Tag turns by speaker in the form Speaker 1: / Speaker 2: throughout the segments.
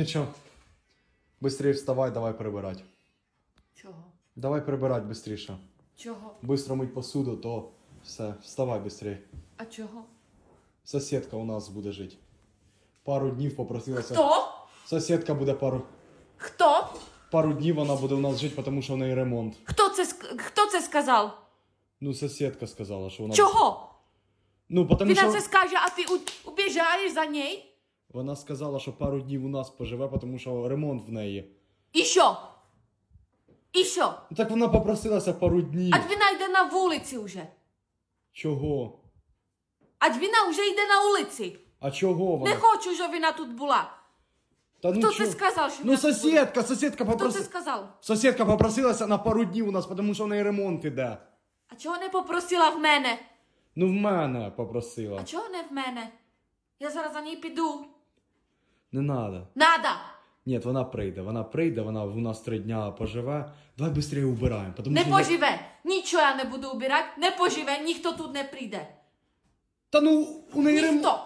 Speaker 1: Нічого. Быстрее вставай, давай прибирать.
Speaker 2: Чого?
Speaker 1: Давай прибирать быстріше.
Speaker 2: Чого?
Speaker 1: Быстро мить посуду, то все, вставай быстрее.
Speaker 2: А чого?
Speaker 1: Сусідка у нас буде жити. Пару днів попросилася.
Speaker 2: Хто?
Speaker 1: Сусідка буде пару.
Speaker 2: Хто?
Speaker 1: Пару днів вона буде у нас жити, тому що в неї ремонт.
Speaker 2: Хто це, ск- хто це сказав?
Speaker 1: Ну, сусідка сказала, що вона.
Speaker 2: Чого?
Speaker 1: Ну, тому
Speaker 2: Вона
Speaker 1: що
Speaker 2: це скаже, а ти у- убіжаєш за нею?
Speaker 1: Вона сказала, що пару днів у нас поживе, тому що ремонт в неї.
Speaker 2: І що? І що?
Speaker 1: Ну так вона попросилася пару днів.
Speaker 2: А вона йде на вулиці вже.
Speaker 1: Чого?
Speaker 2: А вона вже йде на вулиці.
Speaker 1: А чого вона?
Speaker 2: Не хочу, щоб вона тут була.
Speaker 1: Та ну
Speaker 2: Хто
Speaker 1: чо-
Speaker 2: це сказав, що
Speaker 1: Ну
Speaker 2: вона тут буде?
Speaker 1: сусідка, сусідка
Speaker 2: Хто
Speaker 1: попросила.
Speaker 2: сказав?
Speaker 1: Сусідка попросилася на пару днів у нас, тому що в неї ремонт іде.
Speaker 2: А чого не попросила в мене?
Speaker 1: Ну в мене попросила.
Speaker 2: А чого не в мене? Я зараз за ній піду.
Speaker 1: Не надо.
Speaker 2: Надо!
Speaker 1: Ні, вона прийде, вона прийде, вона у нас три дня поживе. Давай швидше убираємо. Тому
Speaker 2: Не
Speaker 1: що я-
Speaker 2: поживе. Нічого я не буду убирати. Не поживе, ніхто тут не прийде.
Speaker 1: Та ну у неї ремонт.
Speaker 2: Ніхто.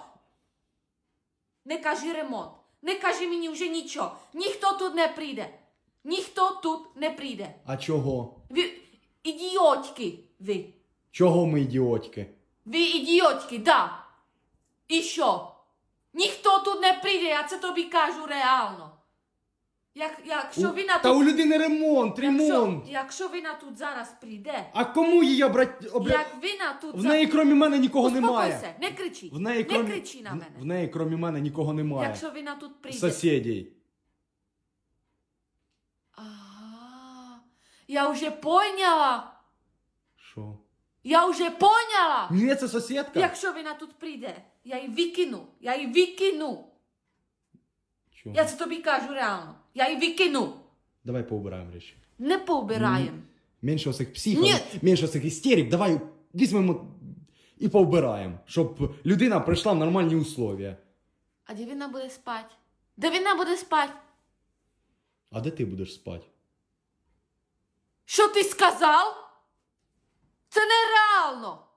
Speaker 2: Не кажи ремонт. Не кажи мені вже нічого. Ніхто тут не прийде. Ніхто тут не прийде.
Speaker 1: А чого?
Speaker 2: Ви ідіотки ви.
Speaker 1: Чого ми ідіотки?
Speaker 2: Ви ідіотки, да. І що? Ніхто тут не прийде, я це тобі кажу реально. Як, якщо вона
Speaker 1: Та
Speaker 2: тут.
Speaker 1: у людини ремонт,
Speaker 2: Якщо,
Speaker 1: ремонт.
Speaker 2: якщо вона тут зараз прийде,
Speaker 1: А кому її обрать... обра...
Speaker 2: як вона тут
Speaker 1: В неї, крім мене, нікого немає.
Speaker 2: Успокойся, не кричи.
Speaker 1: В неї,
Speaker 2: не
Speaker 1: крім...
Speaker 2: кричи на мене.
Speaker 1: В неї, крім мене, нікого немає.
Speaker 2: Якщо вона тут прийде.
Speaker 1: Сусідей.
Speaker 2: Ага, я вже поняла.
Speaker 1: Що?
Speaker 2: Я вже поняла.
Speaker 1: Ні, це сусідка.
Speaker 2: Якщо вона тут прийде, я її викину. Я її викину.
Speaker 1: Чого?
Speaker 2: Я це тобі кажу реально. Я її викину.
Speaker 1: Давай поубираємо речі.
Speaker 2: Не поубираємо.
Speaker 1: Менше оцих психів,
Speaker 2: Ні.
Speaker 1: менше оцих істерик, давай візьмемо і поубираємо, щоб людина прийшла в нормальні условия.
Speaker 2: А де вона буде спати? Де вона буде спати?
Speaker 1: А де ти будеш спати?
Speaker 2: Що ти сказав? Це нереально.